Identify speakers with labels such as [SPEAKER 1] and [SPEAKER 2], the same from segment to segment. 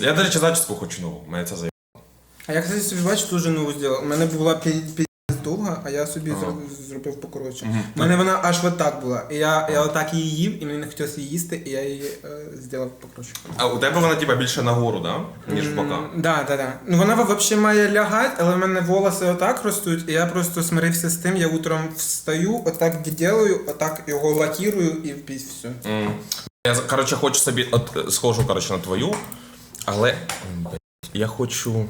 [SPEAKER 1] Я, до речі, зачіску хочу нову. Мене це заїбало.
[SPEAKER 2] А я, кстати, собі бачу, дуже нову зробив. У мене була пі- пі- довга, а я собі
[SPEAKER 1] Ага.
[SPEAKER 2] зроб- зробив покоротше.
[SPEAKER 1] Мгм.
[SPEAKER 2] У мене вона аж отак була. І я, я отак її їв, і мені не хотілося її їсти, і я її е, зробив покоротше.
[SPEAKER 1] А у тебе вона типа більше нагору, да? Ніж в бока.
[SPEAKER 2] Да, да, да. Ну вона взагалі має лягати, але в мене волоси отак ростуть, і я просто смирився з тим, я утром встаю, отак ділаю, отак його лакірую і впісь все.
[SPEAKER 1] М. Я коротше хочу собі, от е, схожу коротше на твою, але я хочу.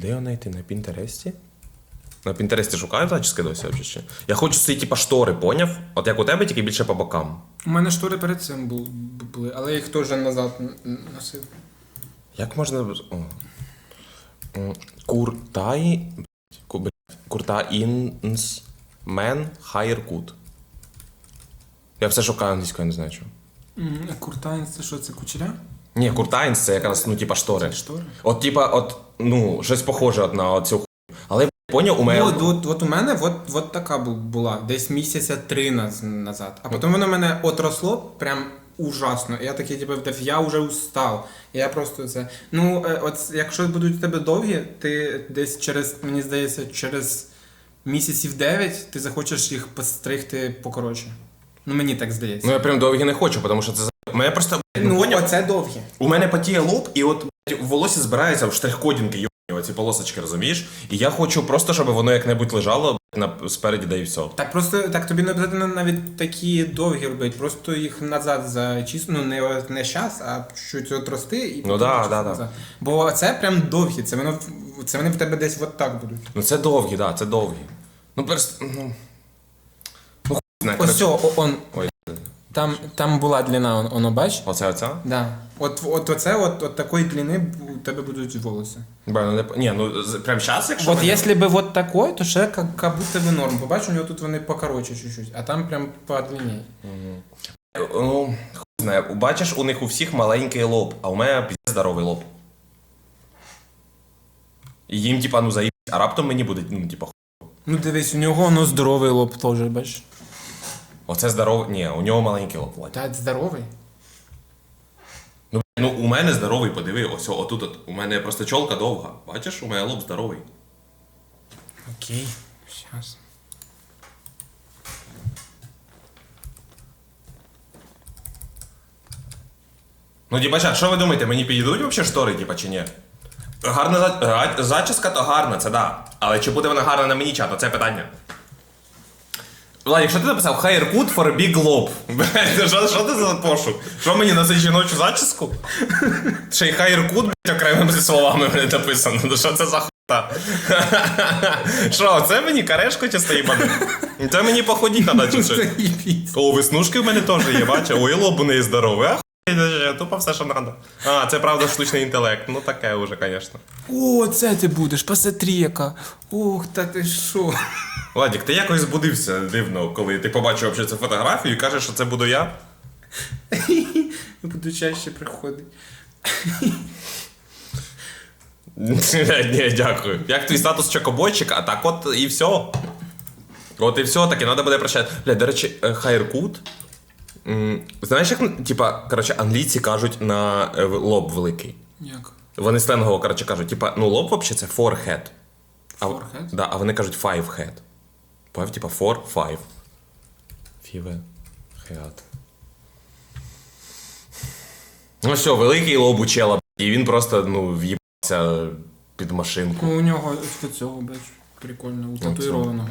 [SPEAKER 1] Де його знайти? На Пінтересті? На Пінтересті шукаю зачіски досі взагалі ще. Я хочу ці типа штори, поняв? От як у тебе, тільки більше по бокам.
[SPEAKER 2] У мене штори перед цим бу- були, але їх теж назад н- носив.
[SPEAKER 1] Як можна. О. М, Куртай. ку- блядь, Куртаїнс мен хайркут. Я все шукаю англійською, я не знаю чого.
[SPEAKER 2] Куртайн, це що, це кучеря?
[SPEAKER 1] Ні, куртайнс це якраз, ну, типа штори.
[SPEAKER 2] Штори?
[SPEAKER 1] От, типа, от, ну, щось похоже от на цю хуйню. Але поняв, у мене.
[SPEAKER 2] От, от, от у мене от, от така бу- була, десь місяця три наз- назад. А потім воно мене отросло прям ужасно. І я такий, типу, «Та я вже устав. І я просто це. Ну, е, от якщо будуть у тебе довгі, ти десь через, мені здається, через місяців 9 ти захочеш їх постригти покоротше. Ну, мені так здається.
[SPEAKER 1] Ну я прям довгі не хочу, тому що це за. У мене просто.
[SPEAKER 2] Ну,
[SPEAKER 1] поняв?
[SPEAKER 2] оце довгі.
[SPEAKER 1] У мене потіє лоб, і от блядь, волосся збирається в штрих-кодінки, йобані, оці полосочки, розумієш? І я хочу просто, щоб воно як-небудь лежало на спереді, да і все.
[SPEAKER 2] Так просто так тобі не обов'язково навіть такі довгі робити, просто їх назад зачісно, ну не, не щас, а чуть отрости і потім
[SPEAKER 1] да, да, да.
[SPEAKER 2] назад. Бо це прям довгі, це воно в- це вони в тебе десь от так будуть.
[SPEAKER 1] Ну це довгі, да, це довгі. Ну просто. Ну, ну хуй знає.
[SPEAKER 2] Ось
[SPEAKER 1] коротше.
[SPEAKER 2] цього, он,
[SPEAKER 1] Ой,
[SPEAKER 2] там, там була длина, он, оно бач?
[SPEAKER 1] оце оця?
[SPEAKER 2] Да. От, от оце, от, от такої длини бу- у тебе будуть волоси.
[SPEAKER 1] Бля, ну не п- Ні, ну з- прям зараз, якщо.
[SPEAKER 2] От
[SPEAKER 1] мені-
[SPEAKER 2] якщо б от такой, то ще как, как будто би норм. Побачиш, у нього тут вони покороче чуть-чуть, а там прям подлиннее.
[SPEAKER 1] Ну, хуй знає. Бачиш, у них у всіх маленький лоб, а у мене піздець здоровий лоб. І їм, типа, ну заїб, а раптом мені буде, ну, типа, хуй.
[SPEAKER 2] Ну дивись, у нього воно здоровий лоб теж, бачиш.
[SPEAKER 1] Оце здоровий. Ні, у нього маленький лоб,
[SPEAKER 2] Та здоровий.
[SPEAKER 1] Ну, ну, у мене здоровий, подиви, ось отут. От. У мене просто чолка довга. Бачиш, у мене лоб здоровий.
[SPEAKER 2] Окей, сейчас.
[SPEAKER 1] Ну, дібача, що ви думаєте, мені підійдуть взагалі штори, типа, чи ні? Гарна за- га- зачіска, то гарна, це да. Але чи буде вона гарна на мені чат, це питання. Влад, якщо ти написав haircut for a big lob, блядь, що, що ти за пошук? Що мені на жіночу зачіску? Ще й haircut, блядь, окремими словами мене написано. Ну що це за хута? Що, це мені карешко чи їбане? Це мені походіть на чи що? О, веснушки в мене теж є, бачиш? Ой, лоб у неї здоровий. Ах, тупо все, що треба. А, це правда штучний інтелект. Ну таке вже, звісно.
[SPEAKER 2] О, це ти будеш, посмотри яка. Ух, та ти що.
[SPEAKER 1] Владік, ти якось збудився дивно, коли ти побачив взагалі цю фотографію і кажеш, що це буду я.
[SPEAKER 2] Буду чаще приходити.
[SPEAKER 1] Ні, дякую. Як твій статус чокобойчик, а так от і все. От і все, так і треба буде прощати. Бля, до речі, е, хайркут. Знаєш, як, ну, типа, коротше, англійці кажуть на е, лоб великий.
[SPEAKER 2] Як?
[SPEAKER 1] Вони сленгово, коротше, кажуть, типа, ну лоб взагалі це forehead. А,
[SPEAKER 2] Forehead?
[SPEAKER 1] Да, а вони кажуть five head. Поняв, типа four, five. Five head. Ну все, великий лоб у чела, і він просто, ну, в'їбався під машинку.
[SPEAKER 2] Ну, у нього ось цього, бач, прикольно, у татуїрованого.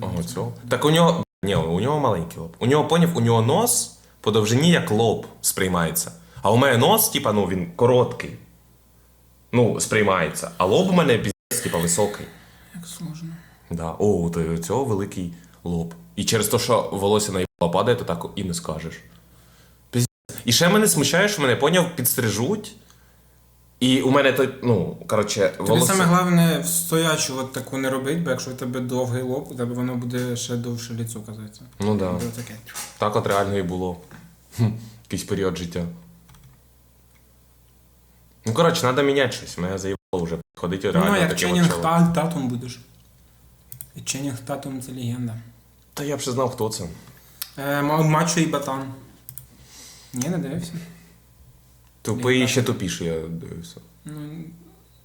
[SPEAKER 1] Ого, цього. Так у нього. Ні, у нього маленький лоб. У нього поняв, у нього нос по довжині як лоб сприймається. А у мене нос, типа, ну він короткий. Ну, сприймається. А лоб у мене піздець, типа, високий.
[SPEAKER 2] Як сложно.
[SPEAKER 1] Да. О, то у цього великий лоб. І через те, що волосся на їбало падає, то так і не скажеш. Піздець. І ще мене смущає, що мене поняв, підстрижуть. І у мене то, ну, коротше,
[SPEAKER 2] Тобі
[SPEAKER 1] волосся.
[SPEAKER 2] саме головне в стоячу от таку не робити, бо якщо у тебе довгий лоб, у тебе воно буде ще довше ліцо казатися.
[SPEAKER 1] Ну да.
[SPEAKER 2] Буде таке.
[SPEAKER 1] Так от реально і було. Хм, Якийсь період життя. Ну, коротше, треба міняти щось. Мене заїбало вже ходити реально
[SPEAKER 2] Ну, як
[SPEAKER 1] таке
[SPEAKER 2] Ченнінг
[SPEAKER 1] почало.
[SPEAKER 2] Та- Татум будеш. І Ченнінг Татум це легенда.
[SPEAKER 1] Та я б ще знав, хто це.
[SPEAKER 2] Е, Ма- Мачо і Батан. Ні, не дивився.
[SPEAKER 1] Тупий і ще тупіший, я дивився.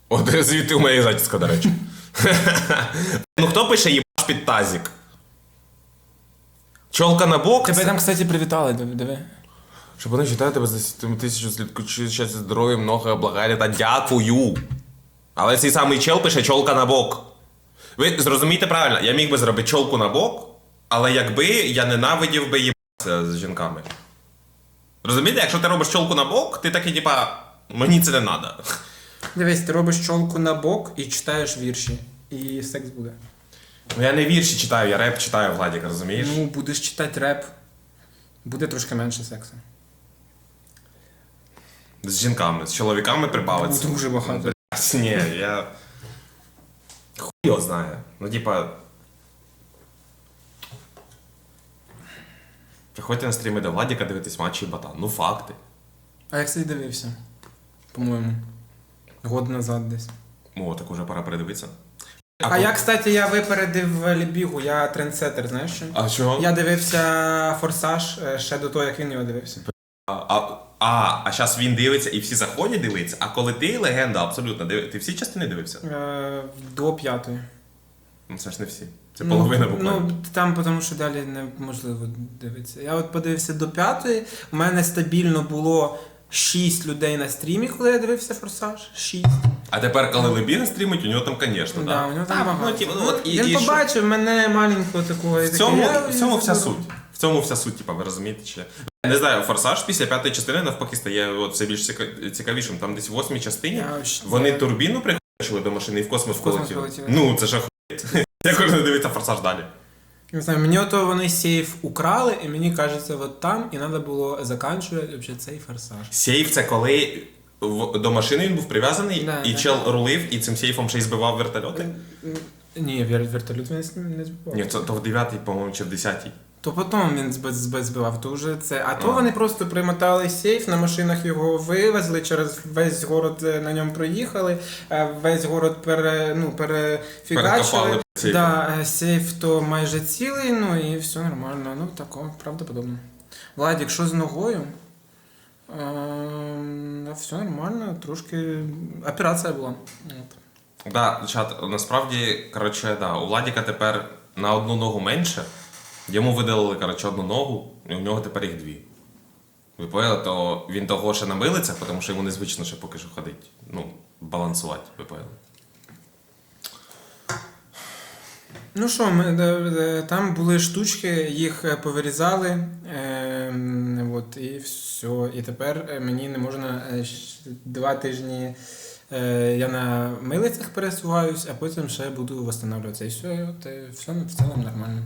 [SPEAKER 1] От звідти у моєї зачіска, до речі. ну хто пише їбаш під тазік? Чолка на бок?
[SPEAKER 2] Тебе там, кстати, привітали, диви.
[SPEAKER 1] Щоб вони читають тебе за 7 тисячу слідкуючи щастя, здоров'я, много благаря та дякую. Але цей самий чел пише чолка на бок. Ви зрозумієте правильно, я міг би зробити чолку на бок, але якби я ненавидів би їбатися з жінками. Розумієте, якщо ти робиш чолку на бок, ти такий, типа, мені це не треба.
[SPEAKER 2] Дивись, ти робиш чолку на бок і читаєш вірші. І секс буде.
[SPEAKER 1] Ну я не вірші читаю, я реп читаю, Владіка, розумієш?
[SPEAKER 2] Ну, будеш читати реп. Буде трошки менше сексу.
[SPEAKER 1] З жінками, з чоловіками прибавиться.
[SPEAKER 2] Дуже багато.
[SPEAKER 1] Блядь, Ні, я. Хуй його знає. Ну, типа. Приходьте на стріми до Владіка дивитись матчі Батан. Ну, факти.
[SPEAKER 2] А як ти дивився? По-моєму. Год назад десь.
[SPEAKER 1] О, так уже пора передивитися.
[SPEAKER 2] А, я, кстати, я випередив Лібігу, я трендсеттер, знаєш що?
[SPEAKER 1] А чого?
[SPEAKER 2] Я дивився Форсаж е, ще до того, як він його дивився.
[SPEAKER 1] А, а, а, а зараз він дивиться і всі заходять дивитися. А коли ти легенда, абсолютно див... Ти всі частини дивився?
[SPEAKER 2] Е, до п'ятої.
[SPEAKER 1] Ну це ж не всі. Це половина
[SPEAKER 2] ну,
[SPEAKER 1] буквально.
[SPEAKER 2] Ну, там, тому що далі неможливо дивитися. Я от подивився до п'ятої. У мене стабільно було 6 людей на стрімі, коли я дивився Форсаж. 6.
[SPEAKER 1] А тепер, коли Лебіга стрімить, у нього там, звісно,
[SPEAKER 2] Да,
[SPEAKER 1] да.
[SPEAKER 2] у нього там
[SPEAKER 1] Так,
[SPEAKER 2] багато.
[SPEAKER 1] ну, типу, ну, от, і,
[SPEAKER 2] він
[SPEAKER 1] і що?
[SPEAKER 2] побачив мене маленького такого. і
[SPEAKER 1] В
[SPEAKER 2] такий,
[SPEAKER 1] цьому,
[SPEAKER 2] «Я
[SPEAKER 1] в цьому вся суть. В цьому вся суть, типа, ви розумієте чи? Не знаю, форсаж після п'ятої частини навпаки стає от, все більш ціка- цікавішим. Там десь в восьмій частині
[SPEAKER 2] Я вообще-
[SPEAKER 1] вони турбіну прихочили до машини і в космос
[SPEAKER 2] В космос
[SPEAKER 1] полетіли.
[SPEAKER 2] полетіли.
[SPEAKER 1] Ну, це ж Я кожен дивиться форсаж далі.
[SPEAKER 2] Не знаю, мені ото вони сейф украли, і мені кажеться, от там, і треба було заканчувати вже цей форсаж.
[SPEAKER 1] Сейф це коли в- до машини він був прив'язаний,
[SPEAKER 2] Да,
[SPEAKER 1] і
[SPEAKER 2] да.
[SPEAKER 1] чел рулив, і цим сейфом ще й збивав вертольоти.
[SPEAKER 2] Ні, вер- вертольот він не- не збивав.
[SPEAKER 1] Ні, це то в 9-й, по-моєму, чи в 10
[SPEAKER 2] То потім він зб- зб- збивав, вже це. А то вони просто примотали сейф, на машинах його вивезли, через весь город е, на ньому проїхали, е, весь город пере, ну, перефігачили.
[SPEAKER 1] Сейф.
[SPEAKER 2] Да, е, сейф то майже цілий, ну і все нормально. Ну, тако, правдоподобно. Владік, що з ногою? Ем, да, все нормально, трошки операція була. От.
[SPEAKER 1] Да, чат, насправді, коротше, да, у Владіка тепер на одну ногу менше. Йому видалили, коротше, одну ногу, і у нього тепер їх дві. Ви поняли, то він того ще намилиться, тому що йому незвично ще поки що ходить. Ну, балансувати, ви поняли.
[SPEAKER 2] Ну що, ми, де- де- там були штучки, їх е, повирізали, е, от, і все. І тепер е, мені не можна е, два тижні. е, Я на милицях пересуваюсь, а потім ще буду встановлюватися. І все, от, е, все в цілому нормально.